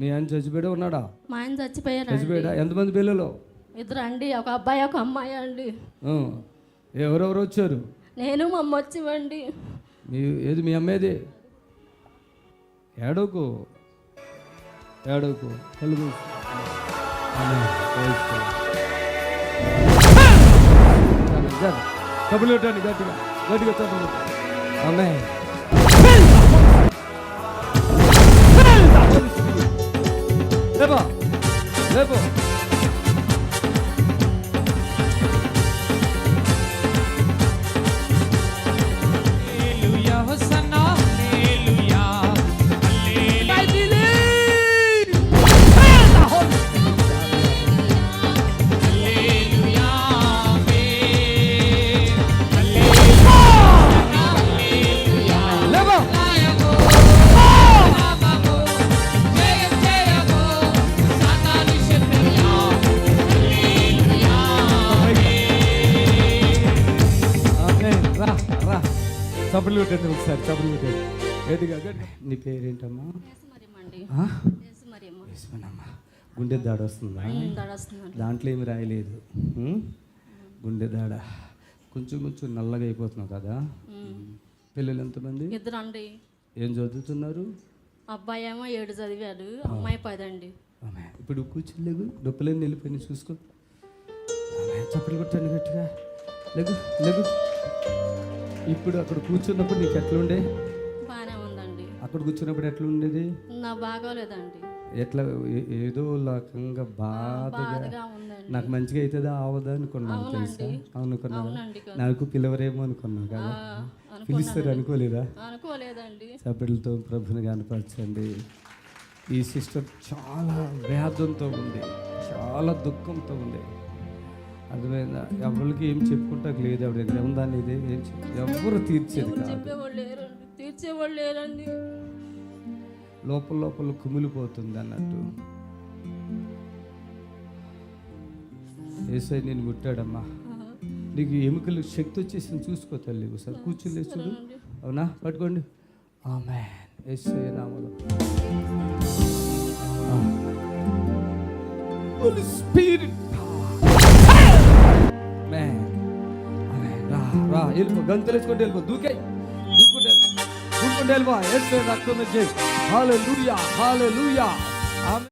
మీ ఆయన చచ్చిపోయాడు ఉన్నాడా? మా ఆయన చచ్చిపోయారు చచ్చిపోయాడా? ఎంతమంది పిల్లలు? ఇద్దరు అండి ఒక అబ్బాయి ఒక అమ్మాయి అండి. ఎవరెవరు వచ్చారు? నేను మా అమ్మ వచ్చివండి. మీ ఏది మీ అమ్మేది? ఏడోకు ఏడోకు కలుగు కబులు గట్టిగా. గట్టిగా తప్పులు అమ్మే Level. చప్పులు పెట్టండి ఒకసారి చప్పులు పెట్టండి గట్టిగా గట్టిగా నీ పేరేంటమ్మా? అండి ఆ? మరియమ్మ యేసుమనమ్మా. గుండె దాడ వస్తుందా? దాంట్లో ఏమి రాయలేదు? గుండె దాడ. కొంచెం కొంచెం నల్లగా అయిపోతున్నావు కదా? పిల్లలు ఎంతమంది? ఇద్దరు అండి ఏం చదువుతున్నారు? అబ్బాయి ఏమో ఏడు చదివాడు అమ్మాయి పదండి. ఆమె. ఇప్పుడు కూర్చోలేగు నొప్పులేని వెళ్ళిపోయినాయి చూసుకో. ఆమె చప్పట్లు కొట్టండి గట్టిగా. లేగు లేగు. ఇప్పుడు అక్కడ కూర్చున్నప్పుడు నీకు ఎట్లుండే? బాగానే ఉందండి. అక్కడ కూర్చున్నప్పుడు ఎట్లుండేది? నా బాగోలేదండి. ఎట్లా ఏదో రకంగా బాధగా. నాకు మంచిగా అవుతుందా అవదా అనుకున్నాను తెలుసా? అనుకున్నాను నాకు పిలవరేమో అనుకున్నాను కదా? పిలుస్తారు అనుకోలేదా? అనుకోలేదండి. సభ్యులతో ప్రభుని కనపరచండి ఈ సిస్టర్ చాలా వేదంతో ఉంది చాలా దుఃఖంతో ఉంది అర్థమైందా? ఎవరికి ఏం చెప్పుకుంటాకు లేదు ఎవరి దగ్గర. ఉందని ఇదే? ఏం ఎవరు తీర్చేది కాదు. తీర్చేవాళ్ళు లేరండి. లోపల లోపల కుమిలిపోతుంది అన్నట్టు. ఏసై నేను ముట్టాడమ్మా నీకు ఎముకలు శక్తి వచ్చేసింది చూసుకో తల్లి ఒకసారి. కూర్చుని చూడు. అవునా? పట్టుకోండి. ఆమె ఏసై నామలో Holy రా వెళ్ళిపో గంతులు వేసుకుంటూ వెళ్ళిపో. దూకే దూకుంటే దూకుంటే వెళ్ళిపో. ఎస్ రక్తం చేయి హాలే లూయా హాలే లూయా